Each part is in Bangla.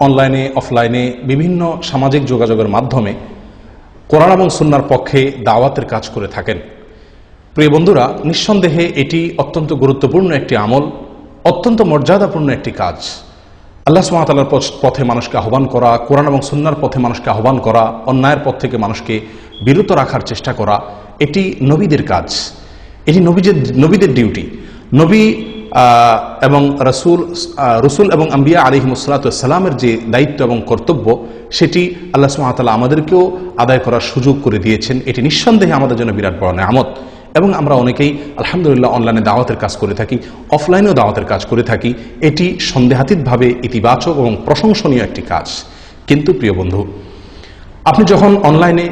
অনলাইনে অফলাইনে বিভিন্ন সামাজিক যোগাযোগের মাধ্যমে কোরআন এবং সুন্নার পক্ষে দাওয়াতের কাজ করে থাকেন। প্রিয় বন্ধুরা, নিঃসন্দেহে এটি অত্যন্ত গুরুত্বপূর্ণ একটি আমল, অত্যন্ত মর্যাদাপূর্ণ একটি কাজ। আল্লাহ সুমাতালার পথে মানুষকে আহ্বান করা, কোরআন এবং সুন্নার পথে মানুষকে আহ্বান করা, অন্যায়ের পথ থেকে মানুষকে বিরত রাখার চেষ্টা করা, এটি নবীদের কাজ। এটি নবীদের নবীদের ডিউটি নবী এবং রসুল রসুল এবং আম্বিয়া আলিহিমসালাতামের যে দায়িত্ব এবং কর্তব্য, সেটি আল্লাহ সুমাতালা আমাদেরকেও আদায় করার সুযোগ করে দিয়েছেন। এটি নিঃসন্দেহে আমাদের জন্য বিরাট বড় নেয়ামত। এবং আমরা অনেকেই আলহামদুলিল্লাহ অনলাইনে দাওয়াতের কাজ করে থাকি অফলাইনেও দাওয়াতের কাজ করে থাকি। এটি সন্দেহাতীতভাবে ইতিবাচক এবং প্রশংসনীয় একটি কাজ। কিন্তু প্রিয় বন্ধু, আপনি যখন অনলাইনে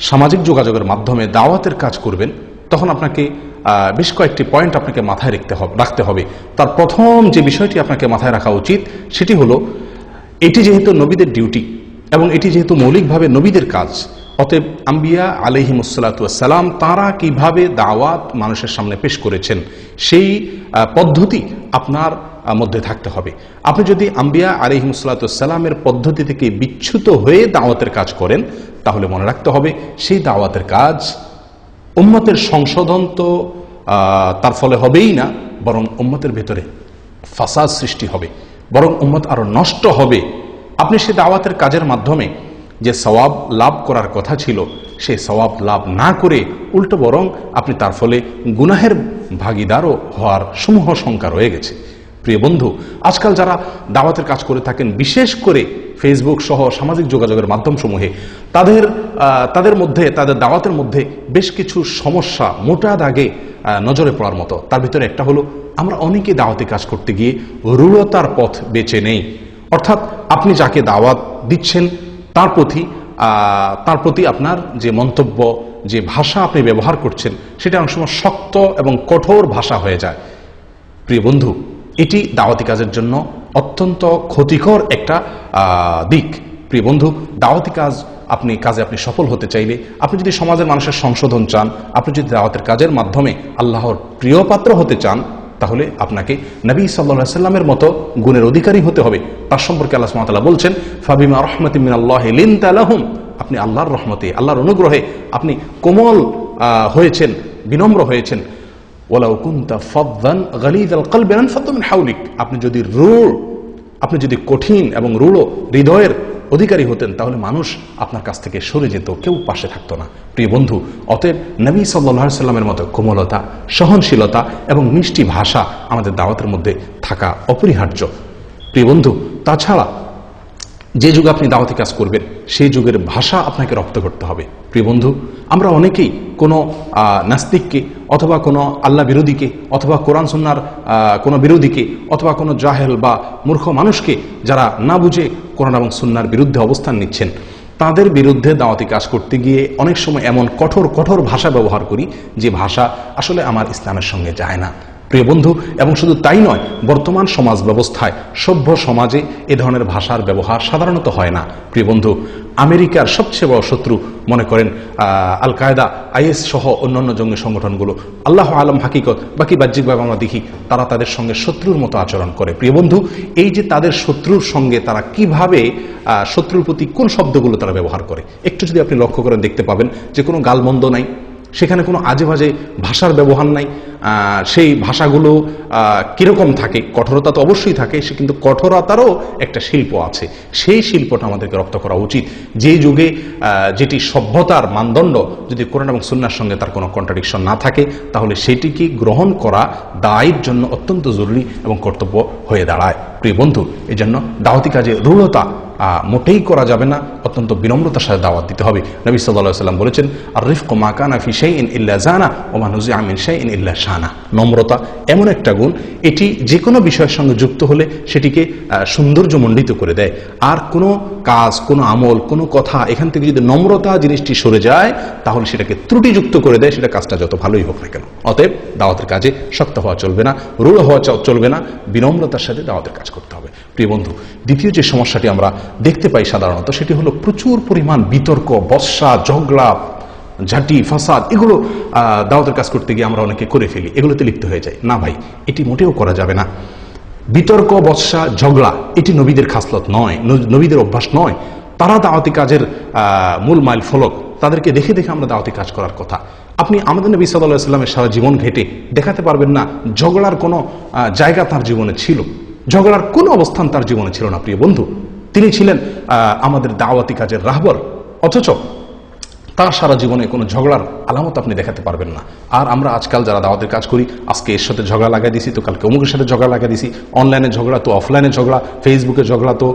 সামাজিক যোগাযোগের মাধ্যমে দাওয়াতের কাজ করবেন তখন আপনাকে বেশ কয়েকটি পয়েন্ট আপনাকে মাথায় রাখতে হবে রাখতে হবে। তার প্রথম যে বিষয়টি আপনাকে মাথায় রাখা উচিত, সেটি হলো, এটি যেহেতু নবীদের ডিউটি এবং এটি যেহেতু মৌলিকভাবে নবীদের কাজ, অতএব আম্বিয়া আলহিমসাল্লাতাম তারা কীভাবে দাওয়াত মানুষের সামনে পেশ করেছেন, সেই পদ্ধতি আপনার মধ্যে থাকতে হবে। আপনি যদি আম্বিয়া আলিহিমসাল্লাতামের পদ্ধতি থেকে বিচ্যুত হয়ে দাওয়াতের কাজ করেন, তাহলে মনে রাখতে হবে, সেই দাওয়াতের কাজ উম্মতের সংশোধন তো তার ফলে হবেই না, বরং উম্মতের ভেতরে ফাসাদ সৃষ্টি হবে, বরং উম্মত আরও নষ্ট হবে। আপনি সে দাওয়াতের কাজের মাধ্যমে যে সওয়াব লাভ করার কথা ছিল সেই সওয়াব লাভ না করে উল্টো বরং আপনি তার ফলে গুনাহের ভাগিদারও হওয়ার সমূহ সংখ্যা রয়ে গেছে। প্রিয় বন্ধু, আজকাল যারা দাওয়াতের কাজ করে থাকেন, বিশেষ করে ফেসবুক সহ সামাজিক যোগাযোগের মাধ্যমসমূহে তাদের তাদের মধ্যে, তাদের দাওয়াতের মধ্যে বেশ কিছু সমস্যা মোটা দাগে নজরে পড়ার মতো। তার ভিতরে একটা হলো, আমরা অনেকে দাওয়াতে কাজ করতে গিয়ে রূঢ়তার পথ বেছে নেই। অর্থাৎ আপনি যাকে দাওয়াত দিচ্ছেন, তার প্রতি তার প্রতি আপনার যে মন্তব্য, যে ভাষা আপনি ব্যবহার করছেন, সেটা অনেক সময় শক্ত এবং কঠোর ভাষা হয়ে যায়। প্রিয় বন্ধু এটি দাওয়াতি কাজের জন্য অত্যন্ত ক্ষতিকর একটা দিক। প্রিয় বন্ধু, দাওয়াতি কাজ আপনি, কাজে আপনি সফল হতে চাইলে আপনি যদি সমাজের মানুষের সংশোধন চান, আপনি যদি দাওয়াতের কাজের মাধ্যমে আল্লাহর প্রিয় পাত্র হতে চান, তাহলে আপনাকে নবী সাল্লা সাল্লামের মতো গুণের অধিকারী হতে হবে। তার সম্পর্কে আল্লাহ সুবহানাহু বলছেন, ফাবিমা রহমতিমিন আল্লাহ লিনতালাহুম আপনি আল্লাহর রহমতে, আল্লাহর অনুগ্রহে আপনি কোমল হয়েছেন, বিনম্র হয়েছেন। আপনি যদি রূঢ়, আপনি যদি কঠিন এবং রূঢ় হৃদয়ের অধিকারী হতেন, তাহলে মানুষ আপনার কাছ থেকে সরে যেত, কেউ পাশে থাকতো না। প্রিয় বন্ধু, অতএব নবী সাল্লাহ সাল্লামের মতো কোমলতা, সহনশীলতা এবং মিষ্টি ভাষা আমাদের দাওয়াতের মধ্যে থাকা অপরিহার্য। প্রিয় বন্ধু, তাছাড়া যে যুগে আপনি দাওয়াতি কাজ করবেন, সেই যুগের ভাষা আপনাকে রপ্ত করতে হবে। প্রিয় বন্ধু, আমরা অনেকেই কোনো নাস্তিককে অথবা কোনো আল্লাহ বিরোধীকে অথবা কোরআন সন্ন্যার কোনো বিরোধীকে অথবা কোনো জাহেল বা মূর্খ মানুষকে যারা না বুঝে কোরআন এবং সুন্নার বিরুদ্ধে অবস্থান নিচ্ছেন, তাদের বিরুদ্ধে দাওয়াতি কাজ করতে গিয়ে অনেক সময় এমন কঠোর কঠোর ভাষা ব্যবহার করি যে ভাষা আসলে আমার ইসলামের সঙ্গে যায় না। প্রিয় বন্ধু, এবং শুধু তাই নয়, বর্তমান সমাজ ব্যবস্থায় সভ্য সমাজে এ ধরনের ভাষার ব্যবহার সাধারণত হয় না। প্রিয় বন্ধু, আমেরিকার সবচেয়ে বড় শত্রু, মনে করেন আল কায়দা আইএস সহ অন্যান্য জঙ্গি সংগঠনগুলো। আল্লাহ আলম, হাকিকত, বাকি বাহ্যিকভাবে আমরা দেখি, তারা তাদের সঙ্গে শত্রুর মতো আচরণ করে। প্রিয় বন্ধু, এই যে তাদের শত্রুর সঙ্গে তারা কীভাবে শত্রুর প্রতি কোন শব্দগুলো তারা ব্যবহার করে? একটু যদি আপনি লক্ষ্য করেন, দেখতে পাবেন যে কোনো গালমন্দ নাই। সেখানে কোনো আজে বাজে ভাষার ব্যবহার নাই। সেই ভাষাগুলো কীরকম থাকে? কঠোরতা তো অবশ্যই থাকে, সে কিন্তু কঠোরতারও একটা শিল্প আছে। সেই শিল্পটা আমাদেরকে রপ্ত করা উচিত। যে যুগে যেটি সভ্যতার মানদণ্ড, যদি কোরআন এবং সুন্নার সঙ্গে তার কোনো কন্ট্রাডিকশন না থাকে, তাহলে সেটিকে গ্রহণ করা দায়ের জন্য অত্যন্ত জরুরি এবং কর্তব্য হয়ে দাঁড়ায়। প্রিয় বন্ধু এই জন্য দাওয়াতি কাজে রূঢ়তা মোটেই করা যাবে না। অত্যন্ত বিনম্রতার সাথে দাওয়াত দিতে হবে। নবী সাল্লাহ সাল্লাম বলেছেন আর রিফক মাকানা ফি সেই ইন ইল্লা জানা ও মানুষ আমিন সেই ইন ইল্লা শানা। নম্রতা এমন একটা গুণ, এটি যে কোনো বিষয়ের সঙ্গে যুক্ত হলে সেটিকে সৌন্দর্যমণ্ডিত করে দেয়। আর কোনো কাজ, কোনো আমল, কোনো কথা এখান থেকে যদি নম্রতা জিনিসটি সরে যায়, তাহলে সেটাকে ত্রুটিযুক্ত করে দেয়। সেটা কাজটা যত ভালোই হোক না কেন। অতএব দাওয়াতের কাজে শক্ত হওয়া চলবে না, রূঢ় হওয়া চলবে না। বিনম্রতার সাথে দাওয়াতের কাজ করতে হবে। প্রিয় বন্ধু, দ্বিতীয় যে সমস্যাটি আমরা দেখতে পাই সাধারণত, সেটি হলো প্রচুর পরিমাণ বিতর্ক, বর্ষা, ঝগড়া, ঝাঁটি, ফাসাদ, এগুলো দাওয়াতের কাজ করতে গিয়ে আমরা অনেকে করে ফেলি, এগুলোতে লিপ্ত হয়ে যায় না ভাই, এটি মোটেও করা যাবে না। বিতর্ক বৎসা ঝগড়া, এটি নবীদের খাসলত নয় নবীদের অভ্যাস নয়। তারা দাওয়াতি কাজের মূল মাইল ফলক, তাদেরকে দেখে দেখে আমরা দাওয়াতি কাজ করার কথা। আপনি আমাদের নবী সাল্লাহ সাল্লামের সারা জীবন ঘেটে দেখাতে পারবেন না, ঝগড়ার কোনো জায়গা তার জীবনে ছিল। ঝগড়ার কোনো অবস্থান তার জীবনে ছিল না, প্রিয় বন্ধু। তিনি ছিলেন আমাদের দাওয়াতি কাজের রাহবর। অথচ তার সারা জীবনে কোনো ঝগড়ার আলামত আপনি দেখাতে পারবেন না। আর আমরা আজকাল যারা দাওয়াতের কাজ করি, আজকে এর সাথে ঝগড়া লাগাই দিছি, তো কালকে অমুকের সাথে ঝগড়া লাগাই দিছি। অনলাইনে ঝগড়া তো অফলাইনে ঝগড়া, ফেসবুকে ঝগড়া তো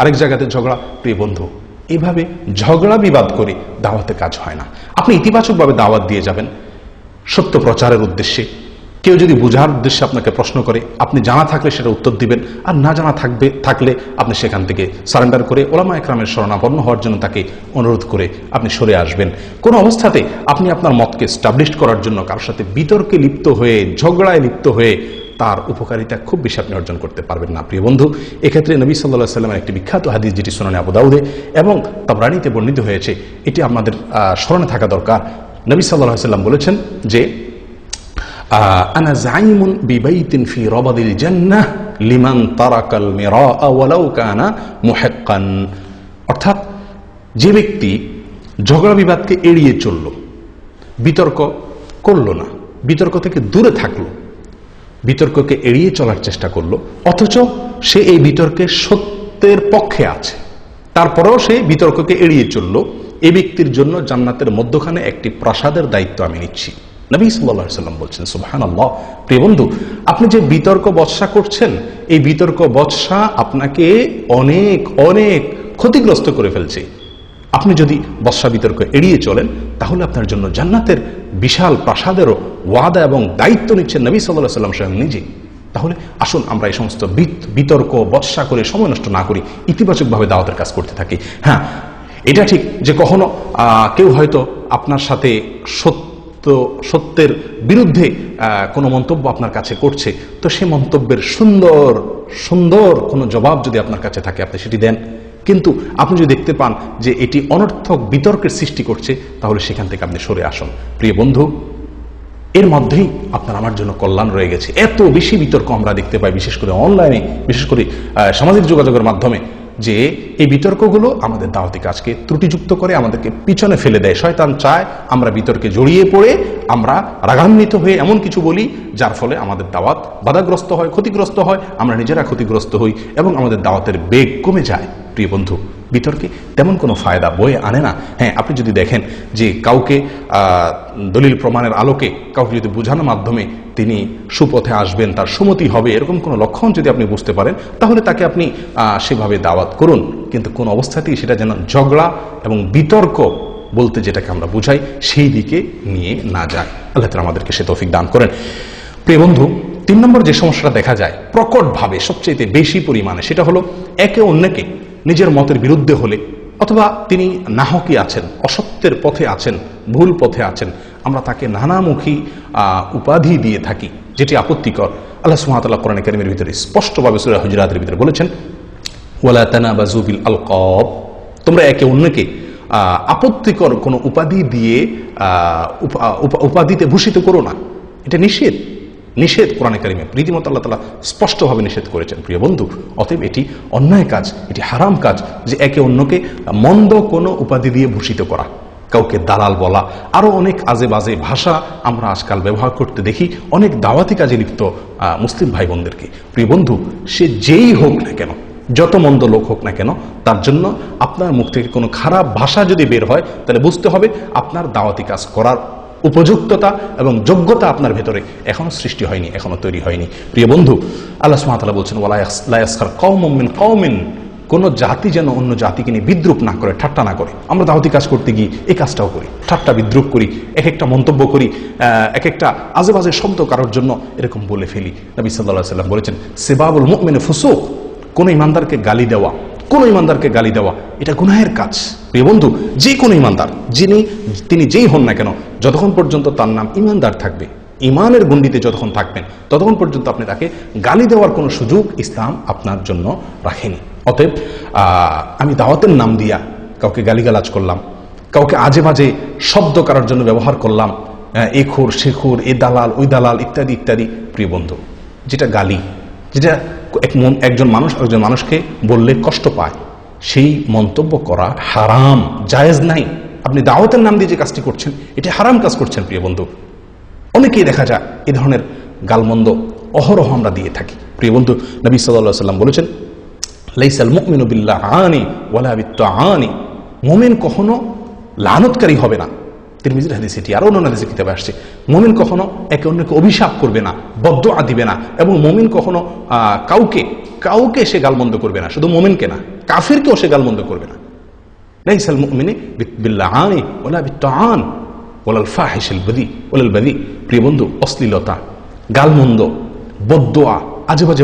আরেক জায়গাতে ঝগড়া। প্রিয় বন্ধু, এভাবে ঝগড়া বিবাদ করে দাওয়াতে কাজ হয় না। আপনি ইতিবাচকভাবে দাওয়াত দিয়ে যাবেন। সত্য প্রচারের উদ্দেশ্যে কেউ যদি বোঝার উদ্দেশ্যে আপনাকে প্রশ্ন করে আপনি জানা থাকলে সেটা উত্তর দিবেন আর না জানা থাকবে থাকলে আপনি সেখান থেকে সারেন্ডার করে ওলামা একরামের শরণাপন্ন হওয়ার জন্য তাকে অনুরোধ করে আপনি সরে আসবেন। কোনো অবস্থাতে আপনি আপনার মতকে স্টাবলিশ করার জন্য কারোর সাথে বিতর্কে লিপ্ত হয়ে ঝগড়ায় লিপ্ত হয়ে তার উপকারিতা খুব বেশি আপনি অর্জন করতে পারবেন না প্রিয় বন্ধু। এক্ষেত্রে নবী সাল্লাহ সাল্লামের একটি বিখ্যাত হাদিস যেটি সোনানে আবুদাউদে এবং তাবরানিতে বর্ণিত হয়েছে এটি আহ, স্মরণে থাকা দরকার। নবী সাল্লাহ সাল্লাম বলেছেন যে আনা জাইমুন বিবাইতিন ফি রবাদিল জান্নাহ লিমান তারাকাল মিরাআ ওয়ালাউ কানা মুহিক্কান। অর্থাৎ যে ব্যক্তি ঝগড়া বিবাদকে এড়িয়ে চলল, বিতর্ক করল না, বিতর্ক থেকে দূরে থাকল, বিতর্ককে এড়িয়ে চলার চেষ্টা করল, অথচ সে এই বিতর্কে সত্যের পক্ষে আছে। তারপরেও সে বিতর্ককে এড়িয়ে চলল। এ ব্যক্তির জন্য জান্নাতের মধ্যখানে একটি প্রাসাদের দায়িত্ব আমি নিচ্ছি। নবী সাল্লাম বলছেন সুবাহান আল্লাহ প্রিয় বন্ধু, আপনি যে বিতর্ক বৎসা করছেন, এই বিতর্ক বৎসা আপনাকে অনেক অনেক ক্ষতিগ্রস্ত করে ফেলছে। আপনি যদি বর্ষা বিতর্ক এড়িয়ে চলেন, তাহলে আপনার জন্য জান্নাতের বিশাল প্রাসাদেরও ওয়াদা এবং দায়িত্ব নিচ্ছেন নবী সাল্লাহ সাল্লাম স্বয়ং নিজে। তাহলে আসুন আমরা এই সমস্ত বিত- বিতর্ক বৎসা করে সময় নষ্ট না করি, ইতিবাচকভাবে দাওয়াতের কাজ করতে থাকি। হ্যাঁ এটা ঠিক যে কখনো কেউ হয়তো আপনার সাথে সত্য সত্যের বিরুদ্ধে কোনো মন্তব্য আপনার কাছে করছে, তো সে মন্তব্যের সুন্দর সুন্দর কোনো জবাব যদি আপনার কাছে থাকে, আপনি সেটি দেন। কিন্তু আপনি যদি দেখতে পান যে এটি অনর্থক বিতর্কের সৃষ্টি করছে, তাহলে সেখান থেকে আপনি সরে আসুন। প্রিয় বন্ধু, এর মধ্যেই আপনার আমার জন্য কল্যাণ রয়ে গেছে। এত বেশি বিতর্ক আমরা দেখতে পাই, বিশেষ করে অনলাইনে বিশেষ করে সামাজিক যোগাযোগের মাধ্যমে। যে এই বিতর্কগুলো আমাদের দাওয়াতি কাজকে ত্রুটিযুক্ত করে আমাদেরকে পিছনে ফেলে দেয়। শয়তান চায় আমরা বিতর্কে জড়িয়ে পড়ে আমরা রাগান্বিত হয়ে এমন কিছু বলি, যার ফলে আমাদের দাওয়াত বাধাগ্রস্ত হয়, ক্ষতিগ্রস্ত হয়, আমরা নিজেরা ক্ষতিগ্রস্ত হই এবং আমাদের দাওয়াতের বেগ কমে যায়। প্রিয় বন্ধু বিতর্কে তেমন কোনো ফায়দা বয়ে আনে না। হ্যাঁ আপনি যদি দেখেন যে কাউকে দলিল প্রমাণের আলোকে কাউকে যদি বোঝানোর মাধ্যমে তিনি সুপথে আসবেন, তার সুমতি হবে, এরকম কোনো লক্ষণ যদি আপনি বুঝতে পারেন, তাহলে তাকে আপনি সেভাবে দাওয়াত করুন। কিন্তু কোন অবস্থাতেই সেটা যেন ঝগড়া এবং বিতর্ক বলতে যেটাকে আমরা বুঝাই, সেই দিকে নিয়ে না যায়। আল্লাহ তালা আমাদেরকে সে তৌফিক দান করেন। প্রিয় বন্ধু, তিন নম্বর যে সমস্যাটা দেখা যায়, প্রকটভাবে সবচেয়ে বেশি পরিমাণে, সেটা হলো একে অন্যকে নিজের মতের বিরুদ্ধে হলে, অথবা তিনি নাহকি আছেন, অসত্যের পথে আছেন, ভুল পথে আছেন, আমরা তাকে নানামুখী উপাধি দিয়ে থাকি, যেটি আপত্তিকর। আল্লাহ সুহামতাল্লাহ কোরআন কারিমের ভিতরে স্পষ্টভাবে সুরা হুজরাতের ভিতরে বলেছেন, ওয়ালা তানাবাজু বিল আলকাব তোমরা একে অন্যকে আপত্তিকর কোনো উপাধি দিয়ে উপাধিতে ভূষিত করো না। এটা নিষেধ। নিষেধ কোরআনে কারিমে। রীতিমতো আল্লাহ তালা স্পষ্টভাবে নিষেধ করেছেন, প্রিয় বন্ধু। অতএব এটি অন্যায় কাজ, এটি হারাম কাজ যে একে অন্যকে মন্দ কোনো উপাধি দিয়ে ভূষিত করা, কাউকে দালাল বলা। আরও অনেক আজে বাজে ভাষা আমরা আজকাল ব্যবহার করতে দেখি, অনেক দাওয়াতি কাজে লিপ্ত মুসলিম ভাই বোনদেরকে প্রিয় বন্ধু, সে যেই হোক না কেন, যত মন্দ লোক হোক না কেন, তার জন্য আপনার মুখ থেকে কোনো খারাপ ভাষা যদি বের হয়, তাহলে বুঝতে হবে আপনার দাওয়াতি কাজ করার উপযুক্ততা এবং যোগ্যতা আপনার ভেতরে এখনও সৃষ্টি হয়নি, এখনও তৈরি হয়নি। প্রিয় বন্ধু, আল্লাহ সুমাতালা বলছেন কৌমিন কৌমিন কোন জাতি যেন অন্য জাতিকে নিয়ে বিদ্রুপ না করে, ঠাট্টা না করে। আমরা দাওয়াতি কাজ করতে গিয়ে এই কাজটাও করি, ঠাট্টা বিদ্রুপ করি এক একটা মন্তব্য করি এক একটা আজে বাজে শব্দ কারোর জন্য এরকম বলে ফেলি। নবী সাল্লাহ সাল্লাম বলেছেন, সেবাবুল মুমিনে ফুসুক কোন ইমানদারকে গালি দেওয়া কোন ইমানদারকে গালি দেওয়া এটা গুনাহের কাজ। প্রিয় বন্ধু যে কোনো ইমানদার যিনি তিনি যেই হন না কেন যতক্ষণ পর্যন্ত তার নাম ইমানদার থাকবে ইমানের গণ্ডিতে যতক্ষণ থাকবেন ততক্ষণ পর্যন্ত আপনি তাকে গালি দেওয়ার কোনো সুযোগ ইসলাম আপনার জন্য রাখেনি। অতএব আমি দাওয়াতের নাম দিয়া কাউকে গালিগালাজ করলাম কাউকে আজে বাজে শব্দ করার জন্য ব্যবহার করলাম আহ, এ খুর সে খুর এ দালাল ওই দালাল ইত্যাদি ইত্যাদি। প্রিয় বন্ধু যেটা গালি যেটা এক মন- একজন মানুষ একজন মানুষকে বললে কষ্ট পায়। সেই মন্তব্য করা হারাম, জায়েজ নাই। আপনি দাওয়াতের নাম দিয়ে যে কাজটি করছেন, এটি হারাম কাজ করছেন, প্রিয় বন্ধু। অনেকেই দেখা যায় এ ধরনের গালমন্দ অহরহ আমরা দিয়ে থাকি। প্রিয় বন্ধু, নবী সাল্লাহ সাল্লাম বলেছেন, লাইসাল মুমিনু বিল্লাহ আনি ওয়ালা আনি মোমেন কখনো লানতকারী হবে না। তিরমিজির হাদিস এটি আর অন্যান্য হাদিসের কিতাবে আসছে। মমিন কখনো একে অন্যকে অভিশাপ করবে না বদ্ধ দিবে না, এবং মমিন কখনো কাউকে কাউকে সে গালমন্দ করবে না, শুধু মমিনকে না, কাফেরকেও সে গালমন্দ করবে না। ওলাল প্রিয় বন্ধু, অশ্লীলতা, গালমন্দ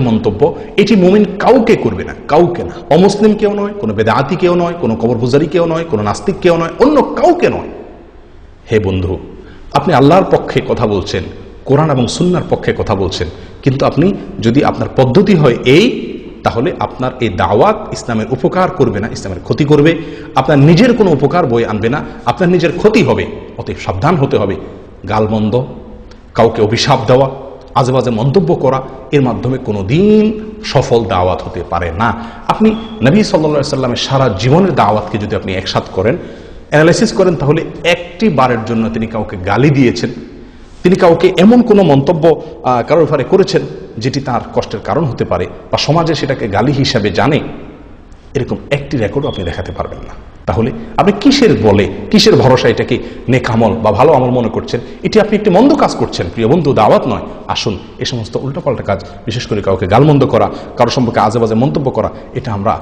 মন্তব্য, এটি কাউকে করবে না, কাউকে অমুসলিম কেউ নয়, কোন বেদাতি কেউ নয়, কোন কবর পূজারি কেউ নয়, কোনো নাস্তিক কেউ নয়, অন্য কাউকে নয়। হে বন্ধু, আপনি আল্লাহর পক্ষে কথা বলছেন, কোরআন এবং সুন্নার পক্ষে কথা বলছেন, কিন্তু আপনি যদি আপনার পদ্ধতি হয় এই, তাহলে আপনার এই দাওয়াত ইসলামের উপকার করবে না, ইসলামের ক্ষতি করবে। আপনার নিজের কোনো উপকার বই আনবে না, আপনার নিজের ক্ষতি হবে, অতএব সাবধান হতে হবে। গালমন্দ, কাউকে অভিশাপ দেওয়া, আজেবাজে মন্তব্য করা, এর মাধ্যমে কোনো দিন সফল দাওয়াত হতে পারে না। আপনি নবী সাল্লা সাল্লামের সারা জীবনের দাওয়াতকে যদি আপনি একসাথ করেন অ্যানালাইসিস করেন, তাহলে একটি বারের জন্য তিনি কাউকে গালি দিয়েছেন। তিনি কাউকে এমন কোনো মন্তব্য কারোর ব্যাপারে করেছেন যেটি তার কষ্টের কারণ হতে পারে বা সমাজে সেটাকে গালি হিসাবে জানে। এরকম একটি রেকর্ডও আপনি দেখাতে পারবেন না। তাহলে আপনি কিসের বলে, কিসের ভরসা এটাকে নেকামল বা ভালো আমল মনে করছেন? এটি আপনি একটি মন্দ কাজ করছেন, প্রিয় বন্ধু, দাওয়াত নয়। আসুন, এ সমস্ত উল্টাপাল্টা কাজ, বিশেষ করে কাউকে গালমন্দ করা, কারও সম্পর্কে আজে বাজে মন্তব্য করা, এটা আমরা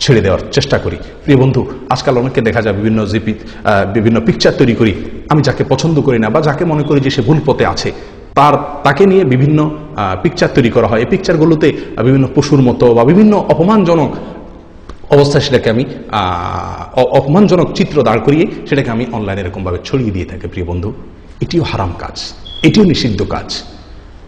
ছেড়ে দেওয়ার চেষ্টা করি। প্রিয় বন্ধু, আজকাল অনেককে দেখা যায় বিভিন্ন জিপি বিভিন্ন পিকচার তৈরি করি। আমি যাকে পছন্দ করি না বা যাকে মনে করি যে সে ভুল পথে আছে, তার, তাকে নিয়ে বিভিন্ন পিকচার তৈরি করা হয়। এই পিকচারগুলোতে বিভিন্ন পশুর মতো বা বিভিন্ন অপমানজনক অবস্থায় সেটাকে আমি অপমানজনক চিত্র দাঁড় করিয়ে সেটাকে আমি অনলাইনে এরকমভাবে ছড়িয়ে দিয়ে থাকি, প্রিয় বন্ধু। এটিও হারাম কাজ। এটিও নিষিদ্ধ কাজ।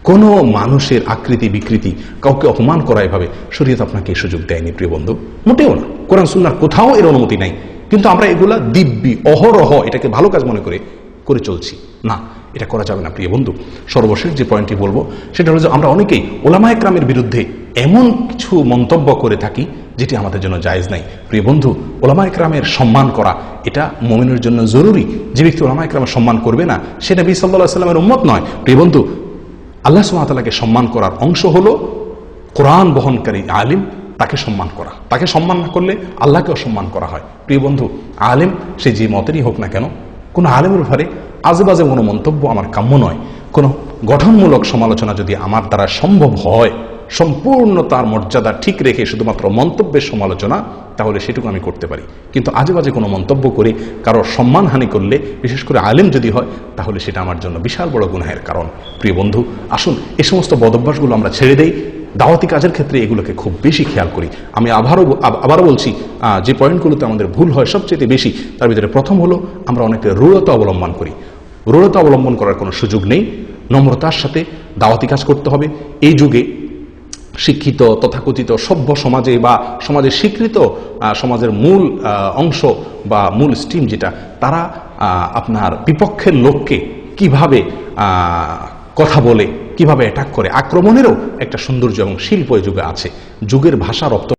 কোনো মানুষের আকৃতি, বিকৃতি কাউকে অপমান করা এভাবে শরীয়ত আপনাকে এই সুযোগ দেয়নি, প্রিয় বন্ধু। মোটেও না। কোরআন সুন্নার কোথাও এর অনুমতি নাই। কিন্তু আমরা এগুলা দিব্যি, অহরহ এটাকে ভালো কাজ মনে করে করে চলছি। না, এটা করা যাবে না, প্রিয় বন্ধু। সর্বশেষ যে পয়েন্টটি বলব, সেটা হলো যে আমরা অনেকেই ওলামা একরামের বিরুদ্ধে এমন কিছু মন্তব্য করে থাকি যেটি আমাদের জন্য জায়েজ নাই। প্রিয় বন্ধু, ওলামা একরামের সম্মান করা, এটা মোমিনের জন্য জরুরি। যে ব্যক্তি ওলামা একরামের সম্মান করবে না সেটা নবী সাল্লাহ সাল্লামের উম্মত নয়। প্রিয় বন্ধু আল্লাহ সুমাতালাকে সম্মান করার অংশ হলো কোরআন বহনকারী আলিম, তাকে সম্মান করা। তাকে সম্মান না করলে আল্লাহকেও সম্মান করা হয়। প্রিয় বন্ধু, আলেম সে যে মতেরই হোক না কেন, কোনো আলেমের ভারে আজেবাজে কোনো মন্তব্য আমার কাম্য নয়। কোনো গঠনমূলক সমালোচনা যদি আমার দ্বারা সম্ভব হয় সম্পূর্ণ তার মর্যাদা ঠিক রেখে শুধুমাত্র মন্তব্যের সমালোচনা, তাহলে সেটুকু আমি করতে পারি। কিন্তু আজে বাজে কোনো মন্তব্য করে কারোর সম্মানহানি করলে, বিশেষ করে আলেম যদি হয়, তাহলে সেটা আমার জন্য বিশাল বড় গুনাহের কারণ। প্রিয় বন্ধু, আসুন, এ সমস্ত বদভ্যাসগুলো আমরা ছেড়ে দেই। দাওয়াতি কাজের ক্ষেত্রে এগুলোকে খুব বেশি খেয়াল করি। আমি আবারও আবারও বলছি যে পয়েন্টগুলোতে আমাদের ভুল হয় সবচেয়ে বেশি, তার ভিতরে প্রথম হলো, আমরা অনেকে রূঢ়তা অবলম্বন করি। রূঢ়তা অবলম্বন করার কোনো সুযোগ নেই। নম্রতার সাথে দাওয়াতি কাজ করতে হবে। এই যুগে শিক্ষিত, তথাকথিত, সভ্য সমাজে বা সমাজে স্বীকৃত সমাজের মূল অংশ বা মূল স্ট্রিম যেটা, তারা আপনার বিপক্ষের লোককে কীভাবে কথা বলে, কীভাবে অ্যাটাক করে, আক্রমণেরও একটা সৌন্দর্য এবং শিল্প যুগে আছে। যুগের ভাষা রপ্ত